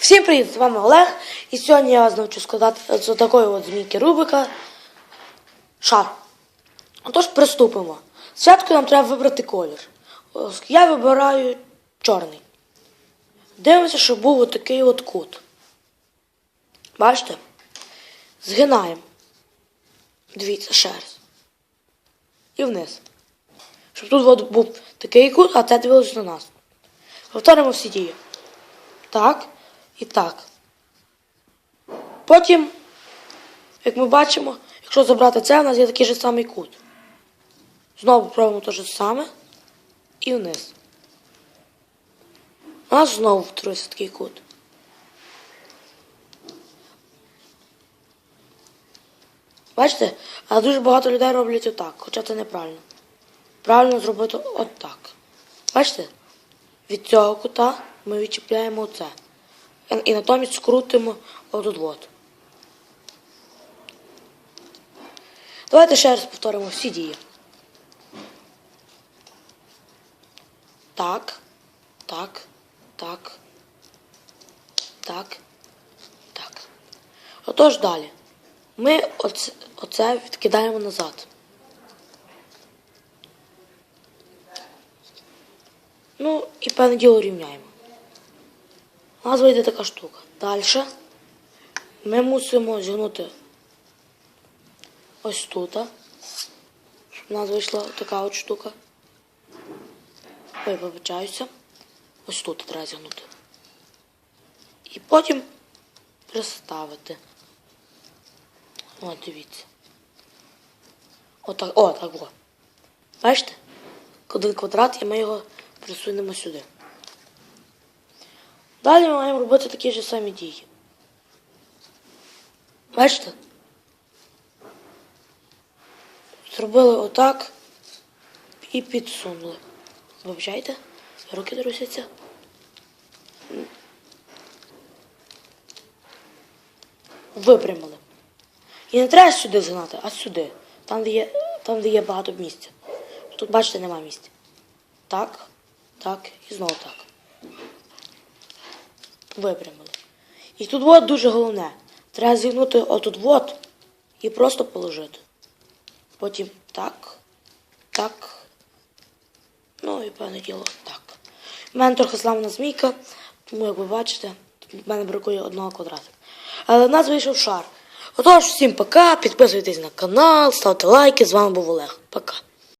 Всім привіт, з вами Олег. І сьогодні я вас навчу складати з такої от змійки Рубика шар. Отож, приступимо. Спочатку нам треба вибрати колір. Я вибираю чорний. Дивимося, щоб був отакий от кут. Бачите? Згинаємо. Дивіться, ще раз. І вниз. Щоб тут от був такий кут, а це дивилось на нас. Повторимо всі дії. Так і так. Потім, як ми бачимо, якщо забрати це, у нас є такий же самий кут. Знову пробуємо те ж саме і вниз. У нас знову втрується такий кут. Бачите? А дуже багато людей роблять отак, хоча це неправильно. Правильно зробити отак. Бачите? Від цього кута ми відчіпляємо оце. І- натомість скрутимо отут от. Давайте ще раз повторимо всі дії. Так, так, так, так, так. Отож далі. Ми оце відкидаємо назад. Ну, і певне діло рівняємо. У нас вийде така штука. Далі ми мусимо зігнути ось тут. Щоб у нас вийшла така от штука. Ой, вибачаюся. Ось тут треба зігнути. І потім приставити. О, дивіться. Отак. О, так було. Бачите? Один квадрат і ми його присунемо сюди. Далі ми маємо робити такі ж самі дії. Бачите? Зробили отак і підсунули. Вибачайте, руки трусяться. Випрямили. І не треба сюди згнати, а сюди. Там, де є, там, де є багато місця. Тут, бачите, нема місця. Так, так і знову так. Випрямили. І тут от дуже головне. Треба зігнути отут от і просто положити. Потім так, так. Ну і певне діло так. У мене трохи зламана змійка, тому як ви бачите, в мене бракує одного квадратика. Але в нас вийшов шар. Отож, всім пока, підписуйтесь на канал, ставте лайки. З вами був Олег. Пока.